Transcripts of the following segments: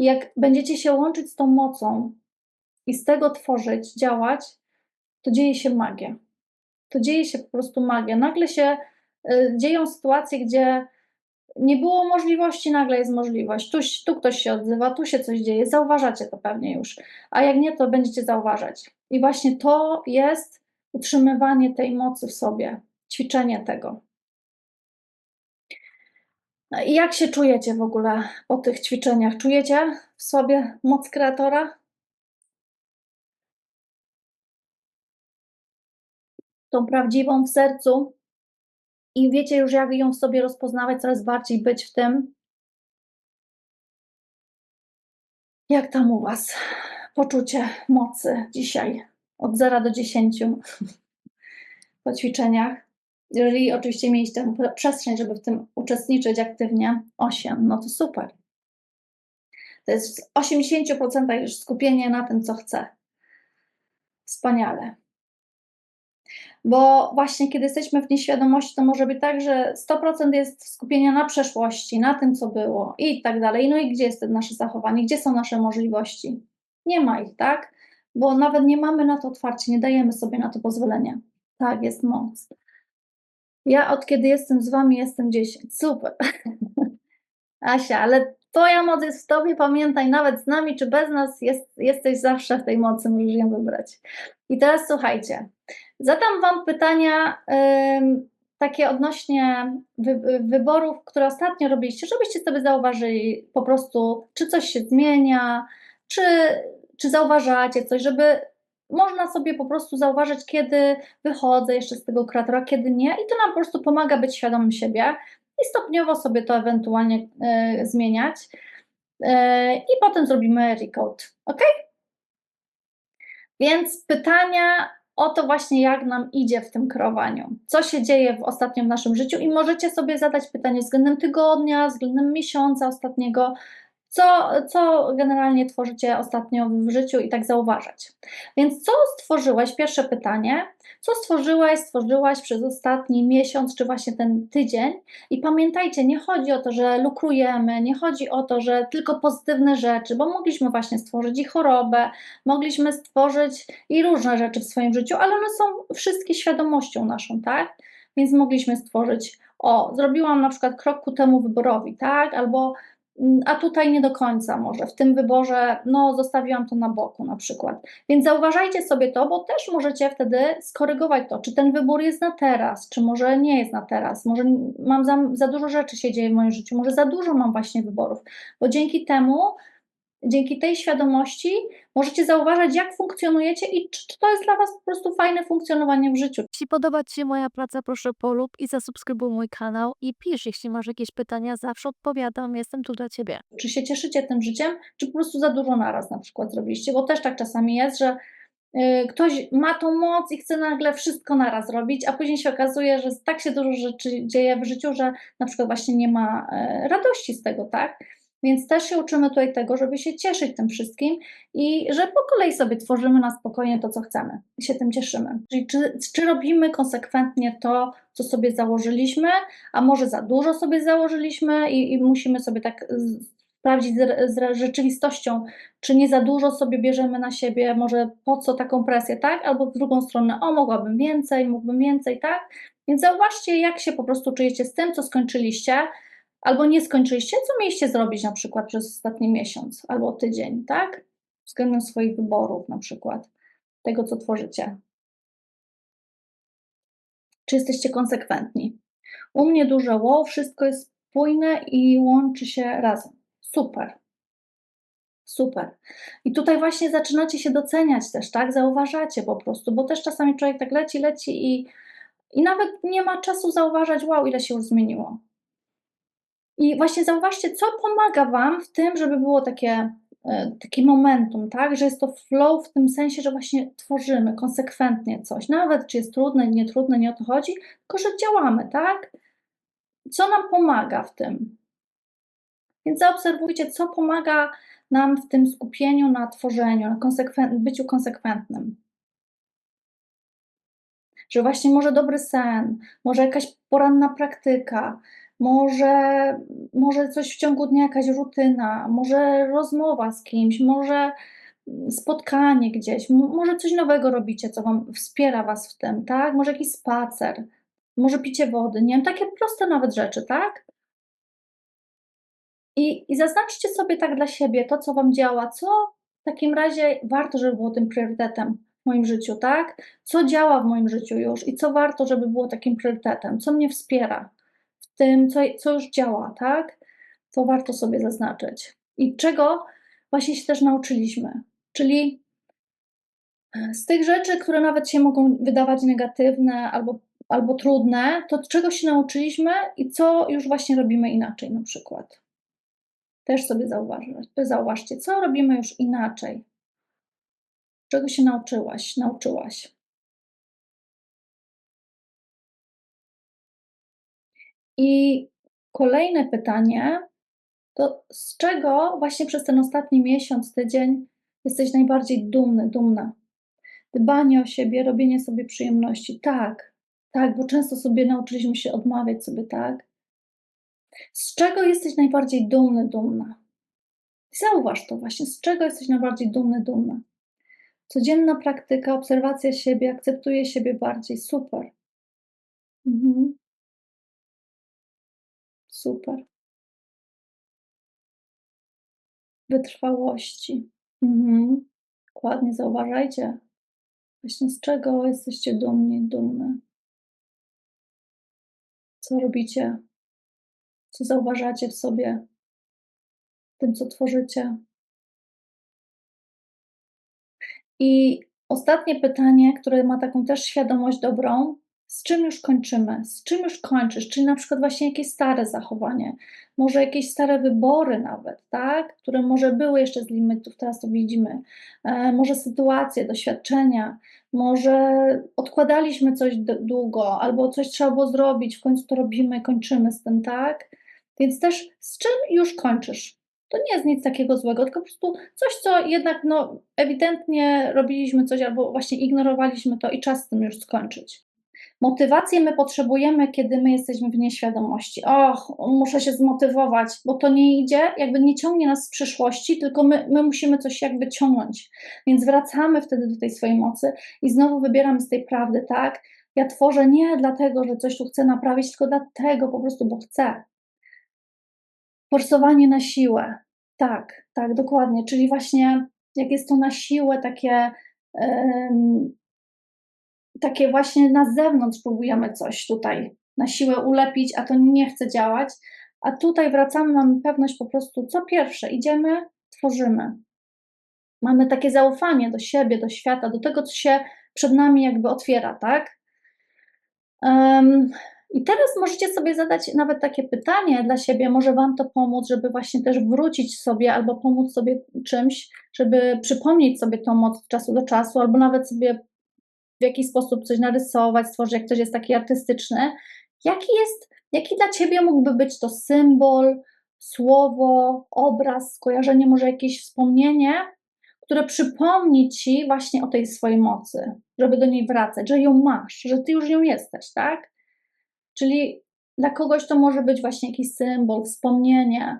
I jak będziecie się łączyć z tą mocą i z tego tworzyć, działać, to dzieje się magia. To dzieje się po prostu magia. Nagle się y, dzieją sytuacje, gdzie nie było możliwości, nagle jest możliwość. Tu, tu ktoś się odzywa, tu się coś dzieje. Zauważacie to pewnie już. A jak nie, to będziecie zauważać. I właśnie to jest utrzymywanie tej mocy w sobie, ćwiczenie tego. No jak się czujecie w ogóle po tych ćwiczeniach? Czujecie w sobie moc kreatora? Tą prawdziwą w sercu? I wiecie już, jak ją w sobie rozpoznawać, coraz bardziej być w tym? Jak tam u Was poczucie mocy dzisiaj od 0 do 10 po ćwiczeniach? Jeżeli oczywiście mieliście przestrzeń, żeby w tym uczestniczyć aktywnie, 8, no to super. To jest w 80% już skupienie na tym, co chcę. Wspaniale. Bo właśnie kiedy jesteśmy w nieświadomości, to może być tak, że 100% jest skupienia na przeszłości, na tym, co było i tak dalej. No i gdzie jest nasze zachowanie, gdzie są nasze możliwości? Nie ma ich, tak? Bo nawet nie mamy na to otwarcie, nie dajemy sobie na to pozwolenia. Tak, jest moc. Ja od kiedy jestem z wami, jestem 10. Super. Asia, ale Twoja moc jest w Tobie, pamiętaj, nawet z nami czy bez nas, jest, jesteś zawsze w tej mocy, możesz ją wybrać. I teraz słuchajcie, zadam Wam pytania takie odnośnie wy, wyborów, które ostatnio robiliście, żebyście sobie zauważyli po prostu, czy coś się zmienia, czy, czy zauważacie coś, żeby można sobie po prostu zauważyć, kiedy wychodzę jeszcze z tego kreatora, kiedy nie, i to nam po prostu pomaga być świadomym siebie i stopniowo sobie to ewentualnie y, zmieniać. Y, I potem zrobimy recode. Ok? Więc pytania o to właśnie, jak nam idzie w tym kreowaniu, co się dzieje w ostatnim naszym życiu, i możecie sobie zadać pytanie względem tygodnia, względem miesiąca ostatniego, co, co generalnie tworzycie ostatnio w życiu i tak zauważać. Więc co stworzyłeś? Pierwsze pytanie. Co stworzyłeś, stworzyłaś przez ostatni miesiąc, czy właśnie ten tydzień? I pamiętajcie, nie chodzi o to, że lukrujemy, nie chodzi o to, że tylko pozytywne rzeczy, bo mogliśmy właśnie stworzyć i chorobę, mogliśmy stworzyć i różne rzeczy w swoim życiu, ale one są wszystkie świadomością naszą, tak? Więc mogliśmy stworzyć, o, zrobiłam na przykład krok ku temu wyborowi, tak? Albo a tutaj nie do końca może. W tym wyborze, no, zostawiłam to na boku na przykład. Więc zauważajcie sobie to, bo też możecie wtedy skorygować to, czy ten wybór jest na teraz, czy może nie jest na teraz. Może mam za, za dużo rzeczy się dzieje w moim życiu, może za dużo mam właśnie wyborów, bo dzięki temu dzięki tej świadomości możecie zauważać, jak funkcjonujecie i czy to jest dla Was po prostu fajne funkcjonowanie w życiu. Jeśli podoba Ci się moja praca, proszę polub i zasubskrybuj mój kanał i pisz, jeśli masz jakieś pytania, zawsze odpowiadam, jestem tu dla Ciebie. Czy się cieszycie tym życiem, czy po prostu za dużo naraz na przykład zrobiliście, bo też tak czasami jest, że y, ktoś ma tą moc i chce nagle wszystko naraz robić, a później się okazuje, że tak się dużo rzeczy dzieje w życiu, że na przykład właśnie nie ma y, radości z tego, tak? Więc też się uczymy tutaj tego, żeby się cieszyć tym wszystkim i że po kolei sobie tworzymy na spokojnie to, co chcemy i się tym cieszymy. Czyli czy, czy robimy konsekwentnie to, co sobie założyliśmy, a może za dużo sobie założyliśmy i, i musimy sobie tak sprawdzić z, z, rzeczywistością, czy nie za dużo sobie bierzemy na siebie, może po co taką presję, tak? Albo w drugą stronę, o, mogłabym więcej, mógłbym więcej, tak? Więc zauważcie, jak się po prostu czujecie z tym, co skończyliście, albo nie skończyliście, co mieliście zrobić na przykład przez ostatni miesiąc albo tydzień, tak? Względem swoich wyborów, na przykład tego, co tworzycie. Czy jesteście konsekwentni? U mnie duże wow, wszystko jest spójne i łączy się razem. Super. Super. I tutaj właśnie zaczynacie się doceniać też, tak? Zauważacie po prostu, bo też czasami człowiek tak leci, leci i, i nawet nie ma czasu zauważać, wow, ile się już zmieniło. I właśnie zauważcie, co pomaga Wam w tym, żeby było takie, e, takie momentum, tak? Że jest to flow w tym sensie, że właśnie tworzymy konsekwentnie coś. Nawet czy jest trudne, nie trudne, nie o to chodzi, tylko że działamy, tak? Co nam pomaga w tym? Więc zaobserwujcie, co pomaga nam w tym skupieniu na tworzeniu, na konsekwent, byciu konsekwentnym. Że właśnie może dobry sen, może jakaś poranna praktyka, może, może coś w ciągu dnia, jakaś rutyna, może rozmowa z kimś, może mm, spotkanie gdzieś, może coś nowego robicie, co Wam wspiera Was w tym, tak? Może jakiś spacer, może picie wody, nie wiem, takie proste nawet rzeczy, tak? I, I zaznaczcie sobie tak dla siebie to, co Wam działa, co w takim razie warto, żeby było tym priorytetem w moim życiu, tak? Co działa w moim życiu już i co warto, żeby było takim priorytetem, co mnie wspiera tym, co, co już działa, tak? To warto sobie zaznaczyć. I czego właśnie się też nauczyliśmy. Czyli z tych rzeczy, które nawet się mogą wydawać negatywne albo, albo trudne, to czego się nauczyliśmy i co już właśnie robimy inaczej na przykład. Też sobie zauważ, zauważcie, co robimy już inaczej. Czego się nauczyłaś, nauczyłaś. I kolejne pytanie to z czego właśnie przez ten ostatni miesiąc, tydzień jesteś najbardziej dumny, dumna? Dbanie o siebie, robienie sobie przyjemności. Tak, tak, bo często sobie nauczyliśmy się odmawiać sobie, tak? Z czego jesteś najbardziej dumny, dumna? Zauważ to właśnie, z czego jesteś najbardziej dumny, dumna. Codzienna praktyka, obserwacja siebie, akceptuje siebie bardziej. Super. Mhm. Super. Wytrwałości. Mhm. Dokładnie, zauważajcie. Właśnie z czego jesteście dumni, dumne. Co robicie? Co zauważacie w sobie? Tym, co tworzycie? I ostatnie pytanie, które ma taką też świadomość dobrą, z czym już kończymy? Z czym już kończysz? Czyli na przykład właśnie jakieś stare zachowanie, może jakieś stare wybory nawet, tak? Które może były jeszcze z limitów, teraz to widzimy. E, może sytuacje, doświadczenia, może odkładaliśmy coś długo, albo coś trzeba było zrobić, w końcu to robimy, kończymy z tym, tak? Więc też z czym już kończysz? To nie jest nic takiego złego, tylko po prostu coś, co jednak no, ewidentnie robiliśmy coś albo właśnie ignorowaliśmy to i czas z tym już skończyć. Motywację my potrzebujemy, kiedy my jesteśmy w nieświadomości. Och, muszę się zmotywować, bo to nie idzie, jakby nie ciągnie nas z przyszłości, tylko my, my musimy coś jakby ciągnąć. Więc wracamy wtedy do tej swojej mocy i znowu wybieramy z tej prawdy, tak? Ja tworzę nie dlatego, że coś tu chcę naprawić, tylko dlatego po prostu, bo chcę. Forsowanie na siłę. Tak, tak, dokładnie. Czyli właśnie jak jest to na siłę takie, takie właśnie na zewnątrz próbujemy coś tutaj na siłę ulepić, a to nie chce działać. A tutaj wracamy, mamy pewność po prostu, co pierwsze, idziemy, tworzymy. Mamy takie zaufanie do siebie, do świata, do tego, co się przed nami jakby otwiera, tak? Um, I teraz możecie sobie zadać nawet takie pytanie dla siebie, może Wam to pomóc, żeby właśnie też wrócić sobie albo pomóc sobie czymś, żeby przypomnieć sobie tą moc od czasu do czasu, albo nawet sobie w jakiś sposób coś narysować, stworzyć, jak ktoś jest taki artystyczny. Jaki jest, jaki dla Ciebie mógłby być to symbol, słowo, obraz, skojarzenie, może jakieś wspomnienie, które przypomni Ci właśnie o tej swojej mocy, żeby do niej wracać, że ją masz, że Ty już nią jesteś, tak? Czyli dla kogoś to może być właśnie jakiś symbol, wspomnienie.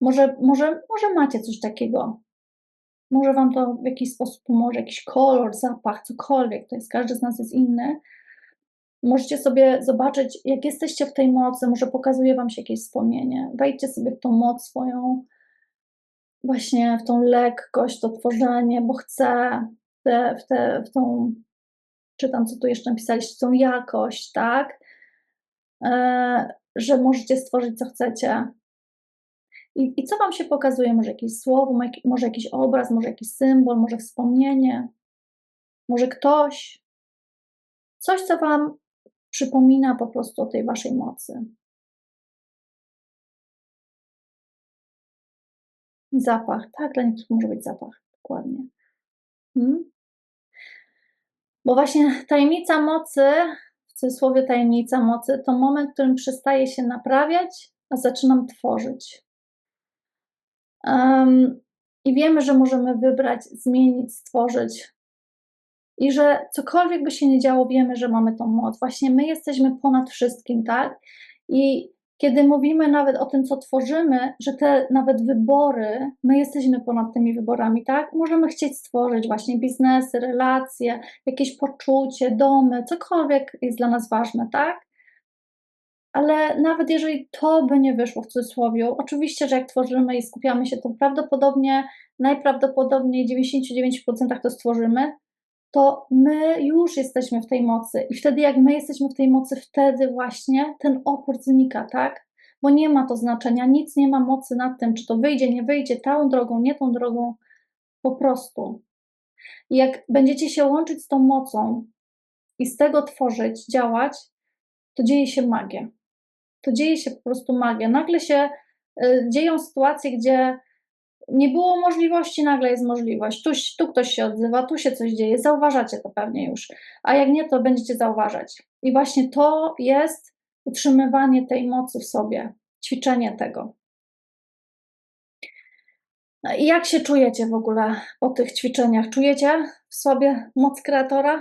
Może, może, może macie coś takiego. Może Wam to w jakiś sposób pomoże, jakiś kolor, zapach, cokolwiek. To jest, każdy z nas jest inny. Możecie sobie zobaczyć, jak jesteście w tej mocy, może pokazuje Wam się jakieś wspomnienie. Wejdźcie sobie w tą moc swoją, właśnie w tą lekkość, to tworzenie, bo chcę w, te, w, te, w tą, czytam co tu jeszcze napisaliście, tą jakość, tak? E, że możecie stworzyć co chcecie. I, I co Wam się pokazuje? Może jakieś słowo, może jakiś obraz, może jakiś symbol, może wspomnienie, może ktoś. Coś, co Wam przypomina po prostu o tej Waszej mocy. Zapach, tak, dla niektórych może być zapach, dokładnie. Hmm? Bo właśnie tajemnica mocy, w cudzysłowie tajemnica mocy, to moment, w którym przestaje się naprawiać, a zaczynam tworzyć. Um, I wiemy, że możemy wybrać, zmienić, stworzyć. I że cokolwiek by się nie działo, wiemy, że mamy tą moc. Właśnie my jesteśmy ponad wszystkim, tak? I kiedy mówimy nawet o tym, co tworzymy, że te nawet wybory, my jesteśmy ponad tymi wyborami, tak? Możemy chcieć stworzyć właśnie biznesy, relacje, jakieś poczucie, domy, cokolwiek jest dla nas ważne, tak? Ale nawet jeżeli to by nie wyszło w cudzysłowie, oczywiście, że jak tworzymy i skupiamy się, to prawdopodobnie, najprawdopodobniej w 99% to stworzymy, to my już jesteśmy w tej mocy. I wtedy, jak my jesteśmy w tej mocy, wtedy właśnie ten opór znika, tak? Bo nie ma to znaczenia, nic nie ma mocy nad tym, czy to wyjdzie, nie wyjdzie, tą drogą, nie tą drogą, po prostu. I jak będziecie się łączyć z tą mocą i z tego tworzyć, działać, to dzieje się magia. To dzieje się po prostu magia. Nagle się y, dzieją sytuacje, gdzie nie było możliwości, nagle jest możliwość. Tu, tu ktoś się odzywa, tu się coś dzieje, zauważacie to pewnie już. A jak nie, to będziecie zauważać. I właśnie to jest utrzymywanie tej mocy w sobie, ćwiczenie tego. No i jak się czujecie w ogóle po tych ćwiczeniach? Czujecie w sobie moc kreatora?